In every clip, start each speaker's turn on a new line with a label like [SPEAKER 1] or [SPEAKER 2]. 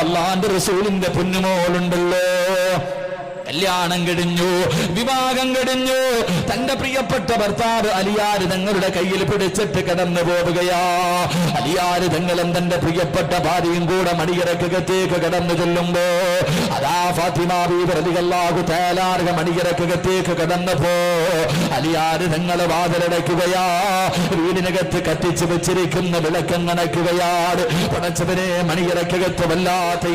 [SPEAKER 1] അള്ളാന്റെ റസൂലിന്റെ പൊന്നുമോളുണ്ടല്ലോ. കല്യാണം കഴിഞ്ഞു വിവാഹം കഴിഞ്ഞു. തന്റെ പ്രിയപ്പെട്ട ഭർത്താവ് അലിയാര് തങ്ങളുടെ കയ്യിൽ പിടിച്ചിട്ട് കിടന്നു പോവുകയാ. അലിയാര് തങ്ങളും തന്റെ പ്രിയപ്പെട്ട ഭാര്യയും കൂടെ മണിയറക്കകത്തേക്ക് കടന്നു ചെല്ലുമ്പോ അതാ ഫാത്തിമ പ്രതികല്ലാകു തേലാർഗ മണിയറക്കകത്തേക്ക് കടന്നപ്പോ അലിയാര് തങ്ങളെ വാതിലടയ്ക്കുകയാ. വീടിനകത്ത് കത്തിച്ചു വെച്ചിരിക്കുന്ന വിളക്കം കണക്കുകയാണ് പടച്ചവനെ മണിയറക്കകത്ത് വല്ലാത്ത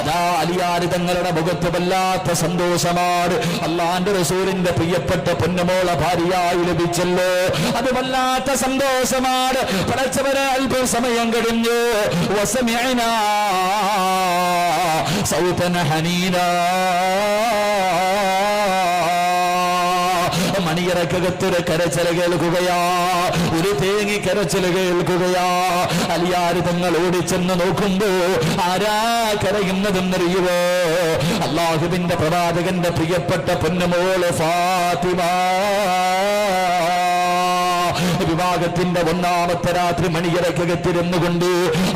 [SPEAKER 1] അതാ അലിയാര് തങ്ങളുടെ മുഖത്ത് വല്ലാത്ത സന്തോഷമാണ്. അള്ളാന്റെ റസൂലിന്റെ പ്രിയപ്പെട്ട പൊന്നമോള ഭാര്യയായി ലഭിച്ചല്ലോ. അത് വല്ലാത്ത സന്തോഷമാണ്. പടച്ചവരെ അല്പം സമയം കഴിഞ്ഞു. വസമ്യന സൗതന ഹനീന. മണിയറക്കകത്തൊരു കരച്ചില കേൾക്കുകയാ. ഒരു തേങ്ങി കരച്ചില കേൾക്കുകയാ. അലിയാര് തങ്ങൾ ഓടിച്ചെന്ന് നോക്കുമ്പോ ആരാ കരയുന്നതെന്നറിയുവോ? അള്ളാഹുവിന്റെ പ്രവാചകന്റെ പ്രിയപ്പെട്ട പൊന്നുമോൾ ഫാത്തിമ. വിവാഹത്തിന്റെ ഒന്നാമത്തെ രാത്രി മണിയറക്കകത്തിരുന്നു കൊണ്ട്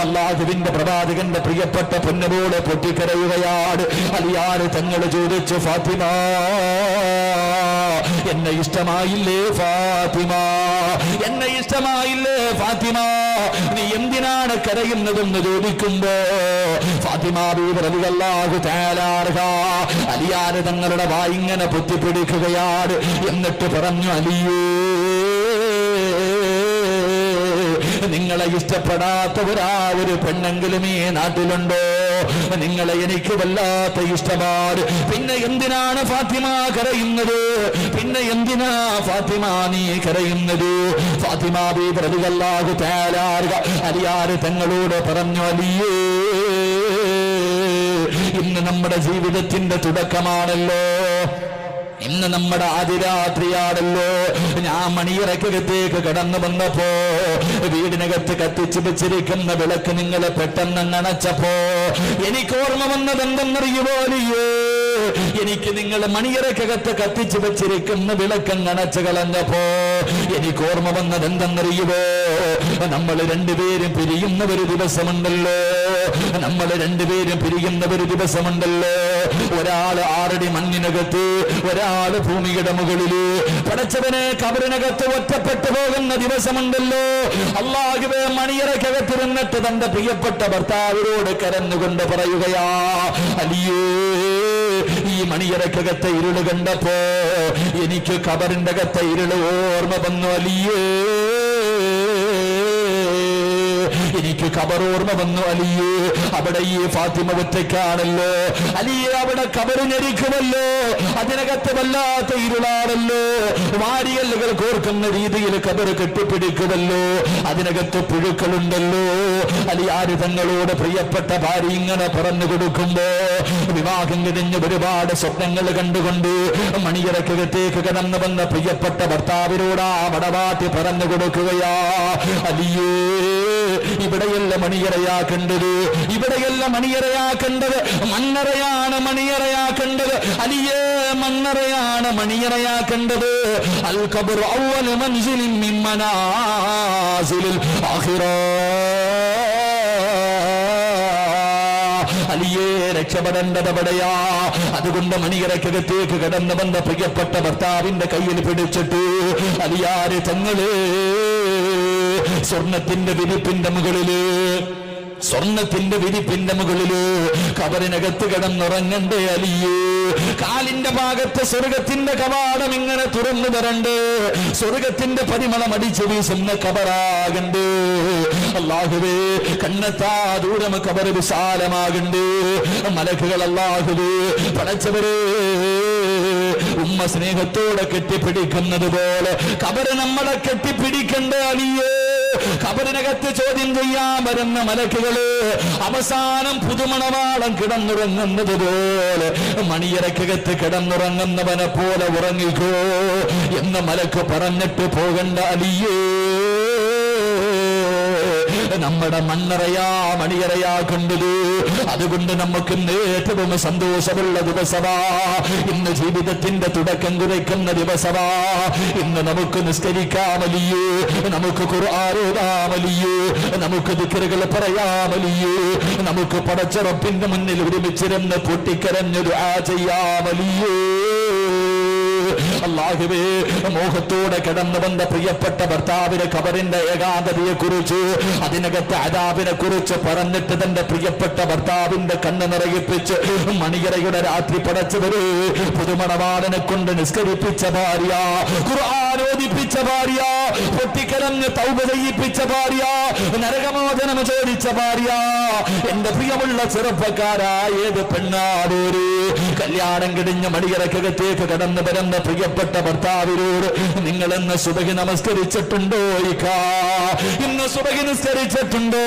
[SPEAKER 1] അള്ളാഹുവിന്റെ പ്രവാചകന്റെ പ്രിയപ്പെട്ട പൊന്നുമോൾ പൊട്ടിക്കരയുകയാണ് അലിയാർ തങ്ങൾ ചോദിച്ചു ഫാത്തിമ എന്നെ ഇഷ്ടമായില്ലേ ഫാത്തിമ? എന്നെ ഇഷ്ടമായില്ലേ ഫാത്തിമ? നീ എന്തിനാണ് കരയുന്നതെന്ന് ചോദിക്കുമ്പോ ഫാത്തിമ തങ്ങളുടെ വായിങ്ങനെ പൊത്തിപ്പിടിക്കുകയാണ് എന്നിട്ട് പറഞ്ഞു അലിയേ നിങ്ങളെ ഇഷ്ടപ്പെടാത്ത ഒരാ ഒരു പെണ്ണെങ്കിലും ഈ നാട്ടിലുണ്ടോ? നിങ്ങളെ എനിക്ക് വല്ലാത്ത ഇഷ്ടമാണ്. പിന്നെ എന്തിനാണ് ഫാത്തിമ കരയുന്നത്? പിന്നെ എന്തിനാ ഫാത്തിമ നീ കരയുന്നത്? ഫാത്തിമ ബി പ്രതികല്ലാകു തേലാറുക അലിയാറ് തങ്ങളോട് പറഞ്ഞു അലിയേ ഇന്ന് നമ്മുടെ ജീവിതത്തിന്റെ തുടക്കമാണല്ലോ. ഇന്ന് നമ്മുടെ ആദിരാത്രിയാണല്ലോ ഞാൻ മണിയറക്കകത്തേക്ക് കടന്നു വന്നപ്പോ വീടിനകത്ത് കത്തിച്ചു വെച്ചിരിക്കുന്ന വിളക്ക് നിങ്ങളെ പെട്ടെന്ന് നനച്ചപ്പോ എനിക്ക് ഓർമ്മ വന്നത് എന്തെന്നറിയുപോലെയോ എനിക്ക് നിങ്ങൾ മണിയറക്കകത്ത് കത്തിച്ചു വെച്ചിരിക്കുന്ന വിളക്കം നനച്ചു കളഞ്ഞപ്പോ എനിക്ക് ഓർമ്മ വന്നത് എന്തെന്നറിയുവോ നമ്മൾ രണ്ടുപേരും പിരിയുന്ന ഒരു ദിവസമുണ്ടല്ലോ. നമ്മൾ രണ്ടുപേരും പിരിയുന്ന ഒരു ദിവസമുണ്ടല്ലോ. ഒരാൾ ആറടി മണ്ണിനകത്ത് ഒരാൾ ഭൂമിയുടെ മുകളിൽ. പടച്ചവനെ കബറിനകത്ത് ഒറ്റപ്പെട്ടു പോകുന്ന ദിവസമുണ്ടല്ലോ. അള്ളാഹുവെ മണിയറക്കകത്തിരുന്നിട്ട് തന്റെ പ്രിയപ്പെട്ട ഭർത്താവിനോട് കരഞ്ഞുകൊണ്ട് പറയുകയാ അലിയേ ഈ മണിയറക്കകത്തെ ഇരുൾ കണ്ടപ്പോ എനിക്ക് കബറിന്റെ അകത്തെ ഇരുൾ ഓർമ്മ വന്നു അലിയേ. എനിക്ക് കബറോർമ്മ വന്നു അലിയേ. അവിടെ ഈ ഫാത്തിമ ഒറ്റയ്ക്കാണല്ലോ. അലിയെ അവിടെ കബറ് ഞെരിക്കുമല്ലോ. അതിനകത്ത് വല്ലാത്ത ഇരുളാണല്ലോ. വാരിയല്ലുകൾ കോർക്കുന്ന രീതിയിൽ കബറ് കെട്ടിപ്പിടിക്കുമല്ലോ. അതിനകത്ത് പുഴുക്കളുണ്ടല്ലോ. അലി ആര് തങ്ങളോട് പ്രിയപ്പെട്ട ഭാര്യ ഇങ്ങനെ പറഞ്ഞു കൊടുക്കുമ്പോ വിവാഹം കഴിഞ്ഞ് ഒരുപാട് സ്വപ്നങ്ങൾ കണ്ടുകൊണ്ട് മണിയറക്കകത്തേക്ക് കടന്നു വന്ന പ്രിയപ്പെട്ട ഭർത്താവിനോട് വടവാട്ടി പറഞ്ഞു കൊടുക്കുകയാ. അലിയേ ഇവിടെയല്ല മണിയറയാക്കേണ്ടത്. ഇവിടെയല്ല മണിയറയാക്കേണ്ടത്. മണ്ണറയാണ് മണിയറയാക്കേണ്ടത്. അലിയേ മണ്ണറയാണ് മണിയറയാക്കേണ്ടത്. അൽ ഖബർ അവൽ മൻസിലിൻ മിൻ മനാസിലിൽ. അലിയേ രക്ഷപ്പെടേണ്ടതവിടെയാ അതുകൊണ്ട് മണിയറക്കകത്തേക്ക് കടന്നു വന്ന പ്രിയപ്പെട്ട ഭർത്താവിന്റെ കയ്യിൽ പിടിച്ചിട്ട് അലിയാരെ തങ്ങൾ സ്വർണത്തിന്റെ വിരിപ്പിന്റെ മുകളിൽ സ്വർണത്തിന്റെ വിരിപ്പിന്റെ മുകളിൽ കബറിനകത്ത് കിടന്നുറങ്ങണ്ടേ അലിയേ. കാലിന്റെ ഭാഗത്ത് സ്വർഗത്തിന്റെ കവാടം ഇങ്ങനെ തുറന്നു തരണ്ടേ സ്വർഗത്തിന്റെ പരിമളം അടിച്ചു വീശുന്ന കബറാകണ്ടേ. അല്ലാഹുവേ കണ്ണത്താ ദൂരം കബർ വിശാലമാകണ്ടേ. മലക്കുകൾ അള്ളാഹുവേ പടച്ചവരേ. ഉമ്മ സ്നേഹത്തോടെ കെട്ടിപ്പിടിക്കുന്നത് പോലെ കബറ് നമ്മളെ കെട്ടിപ്പിടിക്കണ്ടേ അലിയേ. കബറിനകത്ത് ചോദ്യം ചെയ്യാൻ വരുന്ന മലക്കുകൾ അവസാനം പുതുമണവാളം കിടന്നുറങ്ങുന്നത് പോലെ മണിയറക്കകത്ത് കിടന്നുറങ്ങുന്നവനെ പോലെ ഉറങ്ങിക്കോ എന്ന മലക്ക് പറഞ്ഞിട്ട് പോകണ്ട അലിയേ. നമ്മുടെ മണ്ണറയാ മണിയറയാ കണ്ടത്. അതുകൊണ്ട് നമുക്ക് ഏറ്റവും സന്തോഷമുള്ള ദിവസമാ. ഇന്ന് ജീവിതത്തിന്റെ തുടക്കം കുറിക്കുന്ന ദിവസമാ. ഇന്ന് നമുക്ക് നിസ്കരിക്കാമലിയോ നമുക്ക് ഖുർആാനോദാമലിയോ നമുക്ക് ദിക്കറുകൾ പറയാമലിയോ നമുക്ക് പടച്ചുറപ്പിന്റെ മുന്നിൽ ഒരുമിച്ചിരുന്ന് പൊട്ടിക്കരഞ്ഞൊരു ആ ചെയ്യാമലിയോ. അള്ളാഹുവേ മോഹത്തോടെ കിടന്നു വന്ന പ്രിയപ്പെട്ട ഭർത്താവിന്റെ കബറിന്റെ ഏകാന്തതയെ കുറിച്ച് അതിനകത്ത് അതാവിനെ കുറിച്ച് പറഞ്ഞിട്ട് തന്റെ പ്രിയപ്പെട്ട ഭർത്താവിന്റെ കണ്ണ് നിറയിപ്പിച്ച് മണിയറയുടെ രാത്രി പടച്ചവര് പുതുമണവാളനെ കൊണ്ട് നിസ്കരിപ്പിച്ച ഭാര്യ ഖുർആാനോദിപ്പിച്ച ഭാര്യ പൊട്ടിക്കലഞ്ഞ് തൗബ ചെയ്യിപ്പിച്ച ഭാര്യ നരകമോചനം ചോദിച്ച ഭാര്യ. എന്റെ പ്രിയമുള്ള ചെറുപ്പക്കാരായത് പെണ്ണാടൂര് കല്യാണം കിടിഞ്ഞ മണിയറക്കകത്തേക്ക് കടന്നു വരുന്ന പ്രിയപ്പെട്ട ഭർത്താവിനോട് നിങ്ങൾ ഇന്ന് സുബഹി നമസ്കരിച്ചിട്ടുണ്ടോ ഇന്ന് സുബഹി നിസ്കരിച്ചിട്ടുണ്ടോ?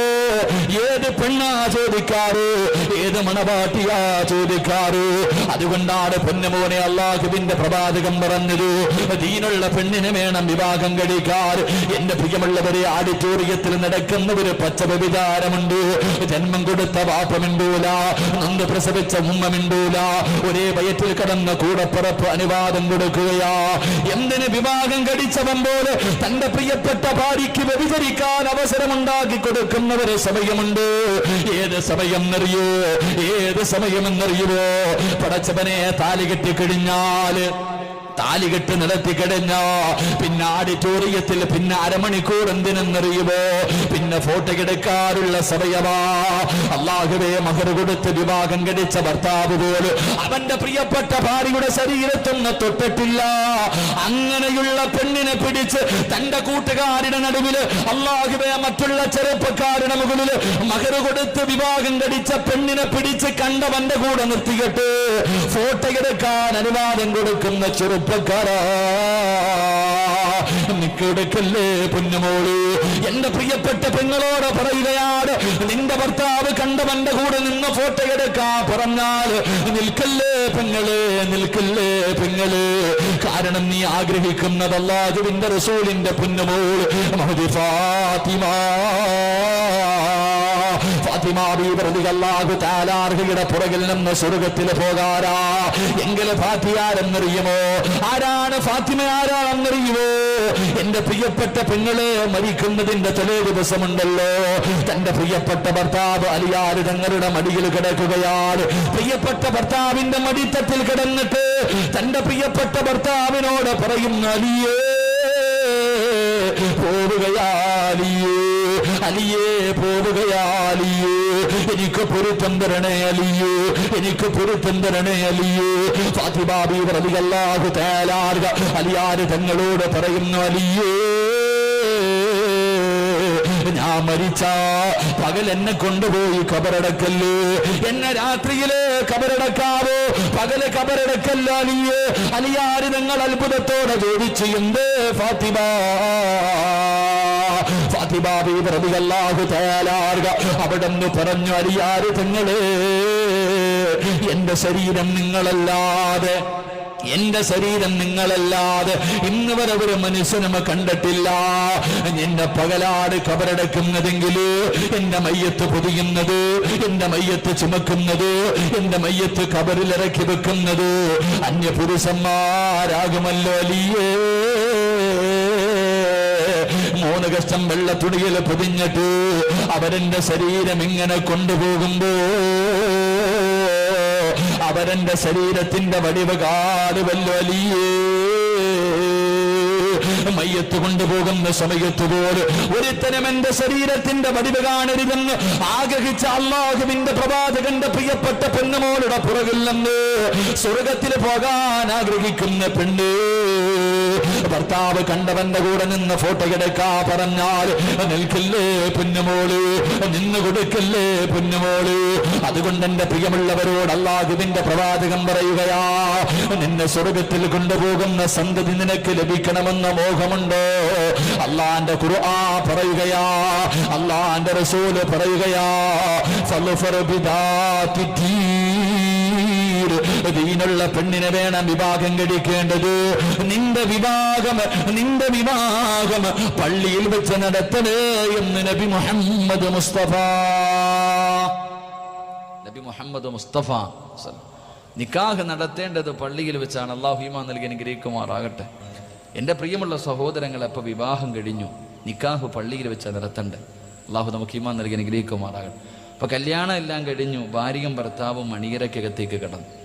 [SPEAKER 1] ഏത് പെണ്ണാ ചോദിക്കാറ്? ഏത് മണവാട്ടിയാ ചോദിക്കാറ്? അതുകൊണ്ടാണ് പൊന്നമോനെ അള്ളാഹുവിന്റെ പ്രവാചകം പറഞ്ഞത്. ദീനുള്ള പെണ്ണിനെ വേണം വിവാഹം കഴിക്കാൻ. എന്റെ പ്രിയമുള്ളവരെ ആഡിറ്റോറിയത്തിൽ നടക്കുന്ന ഒരു പച്ച ജന്മം കൊടുത്ത വാപ്പ നന്ന് പ്രസവിച്ച ഉമ്മ മിണ്ടൂല ഒരേ വയറ്റിൽ കടന്ന കൂടപ്പുറപ്പ് അനുവാദം കൊടുക്കുകയാ. എന്തിന് വിവാഹം കടിച്ചവൻ പോലെ തന്റെ പ്രിയപ്പെട്ട ഭാര്യയ്ക്ക് വ്യഭിചരിക്കാൻ അവസരമുണ്ടാക്കി കൊടുക്കുന്ന ഒരു സമയമുണ്ട്. ഏത് സമയം എന്നറിയോ? ഏത് സമയം എന്നറിയുവോ? പടച്ചവനെ താലി കെട്ടി കഴിഞ്ഞാൽ താലികെട്ട് നിലത്തി കിടഞ്ഞ പിന്നെ ആഡിറ്റോറിയത്തിൽ പിന്നെ അരമണിക്കൂർ എന്തിനെന്നറിയുമോ? പിന്നെ ഫോട്ടോ എടുക്കാറുള്ള സമയമാ അള്ളാഹുവേ മകർ കൊടുത്ത് വിവാഹം കഴിച്ച ഭർത്താവ് പോലും അവന്റെ പ്രിയപ്പെട്ട ഭാര്യയുടെ ശരീരത്തൊന്ന് തൊട്ടിട്ടില്ല. അങ്ങനെയുള്ള പെണ്ണിനെ പിടിച്ച് തന്റെ കൂട്ടുകാരുടെ നടുവിൽ അള്ളാഹുവേ മറ്റുള്ള ചെറുപ്പക്കാരുടെ മുകളിൽ മകർ കൊടുത്ത് വിവാഹം കഴിച്ച പെണ്ണിനെ പിടിച്ച് കണ്ടവന്റെ കൂടെ നിർത്തിയിട്ട് ഫോട്ടോ എടുക്കാൻ അനുവാദം കൊടുക്കുന്ന ചെറുപ്പക്കാരാ നിക്കെടുക്കല്ലേ പൊന്നുമോൾ. എന്റെ പ്രിയപ്പെട്ട പെങ്ങളോട് പറയുകയാണ് നിന്റെ ഭർത്താവ് കണ്ടവന്റെ കൂടെ നിന്ന് ഫോട്ടോ എടുക്കാ പറഞ്ഞാൽ നിൽക്കല്ലേ പെങ്ങൾ നിൽക്കല്ലേ പെങ്ങൾ. കാരണം നീ ആഗ്രഹിക്കുന്നത് അല്ലാഹുവിന്റെ റസൂലിന്റെ പൊന്നുമോൾ മഹദി ഫാത്തിമ. ഫാത്തിമാബിഅള്ളാഹു താലാർഹിയുടെ പുറകിൽ നിന്ന് സ്വർഗത്തിൽ പോകാരാ എങ്കിൽ ഫാത്തിയാരെന്നറിയുമോ ആരാണ് ഫാത്തിമ ആരാണെന്നറിയുമോ? എന്റെ പ്രിയപ്പെട്ട പെങ്ങളെ മരിക്കുന്നതിന്റെ തലേ ദിവസമുണ്ടല്ലോ. തന്റെ പ്രിയപ്പെട്ട ഭർത്താവ് അലിയാർ തങ്ങളുടെ മടിയിൽ കിടക്കുകയാണ്. പ്രിയപ്പെട്ട ഭർത്താവിന്റെ മടിത്തത്തിൽ കിടന്നിട്ട് തന്റെ പ്രിയപ്പെട്ട ഭർത്താവിനോട് പറയുന്ന അലിയേ പോവുകയാലിയേ അലിയേ പോവുകയാലിയേ എനിക്ക് പൊരുത്തം തരണേ അലിയേ എനിക്ക് പൊരുത്തം തരണേ അലിയേ. ഫാത്തിബാബി പ്രതികല്ലാഹു തേലാറുക അലിയാര് തങ്ങളോട് പറയുന്നു അലിയേ ഞാൻ മരിച്ച പകൽ എന്നെ കൊണ്ടുപോയി കബറടക്കല്ലേ? എന്നെ രാത്രിയിൽ കബറടക്കാവോ? പകൽ കബറടക്കല്ല അലിയേ. അലിയാര് നിങ്ങൾ അത്ഭുതത്തോടെ ചോദിച്ചു എന്ത് ഫാത്തിമ? ഫാത്തിബാബി പ്രതികല്ലാഹു തയ്യാലാർക അവിടെ പറഞ്ഞു അലിയാര് തങ്ങളെ എന്റെ ശരീരം നിങ്ങളല്ലാതെ എന്റെ ശരീരം നിങ്ങളല്ലാതെ ഇന്ന് വരെ ഒരു മനുഷ്യനും കണ്ടിട്ടില്ല. എന്റെ പകലാട് കബറടക്കുന്നതെങ്കിൽ എന്റെ മയ്യത്ത് പൊതിയുന്നത് എന്റെ മയ്യത്ത് ചുമക്കുന്നത് എന്റെ മയ്യത്ത് കബറിൽ ഇറക്കി വെക്കുന്നത് അന്യപുരുഷന്മാരാകുമല്ലോ അലിയേ. മൂന്ന് കഷ്ടം വെള്ള പൊതിഞ്ഞിട്ട് അവരെന്റെ ശരീരം ഇങ്ങനെ കൊണ്ടുപോകുമ്പോ അവരെന്റെ ശരീരത്തിന്റെ വടിവ് കാൽ അലിയേ മയ്യത്ത് കൊണ്ടുപോകുന്ന സമയത്ത് പോലും ഒരുത്തരം എന്റെ ശരീരത്തിന്റെ വടിവ് കാണരുതെന്ന് ആഗ്രഹിച്ച അള്ളാഹുവിന്റെ പ്രവാചകന്റെ പ്രിയപ്പെട്ട പെണ്ണുമോളുടെ പുറകിൽ നിന്ന് സ്വർഗത്തിൽ പോകാൻ ആഗ്രഹിക്കുന്ന പെണ്ണ് ഭർത്താവ് കണ്ടവന്റെ കൂടെ നിന്ന് ഫോട്ടോ എടുക്കാ പറഞ്ഞാൽ നിൽക്കില്ലേ പുന്നുമോൾ? നിന്ന് കൊടുക്കല്ലേ പുന്നുമോൾ? അതുകൊണ്ട് എന്റെ പ്രിയമുള്ളവരോട് അള്ളാഹുവിന്റെ പ്രവാചകം പറയുകയാ നിന്നെ സ്വർഗത്തിൽ കൊണ്ടുപോകുന്ന സന്തതി നിനക്ക് ലഭിക്കണമെന്ന മോഹമുണ്ടോ അള്ളാന്റെ ഖുർആ പറയുകയാ. അള്ളാന്റെ റസൂൽ പറയുകയാ. ീനുള്ള പെണ്ണിനെ വേണം വിവാഹം കഴിക്കേണ്ടത്. നിന്റെ വിവാഹം നിന്റെ വിവാഹം പള്ളിയിൽ വെച്ച് നടത്തണേ എന്ന് നബി മുഹമ്മദ് മുസ്തഫ. നബി മുഹമ്മദ് മുസ്തഫ നിക്കാഹ് നടത്തേണ്ടത് പള്ളിയിൽ വെച്ചാണ്. അള്ളാഹു ഈമാൻ നൽകി അനുഗ്രഹിക്കുമാറാകട്ടെ. എന്റെ പ്രിയമുള്ള സഹോദരങ്ങൾ അപ്പോൾ വിവാഹം കഴിഞ്ഞു. നിക്കാഹ് പള്ളിയിൽ വെച്ച് നിരത്തണ്ട് അള്ളാഹു നമുക്ക് ഈമാൻ നൽകി അനുഗ്രഹിക്കുമാറാകട്ടെ. അപ്പൊ കല്യാണം എല്ലാം കഴിഞ്ഞു. ഭാര്യയും ഭർത്താവും മണിയറയ്ക്കകത്തേക്ക് കിടന്നു.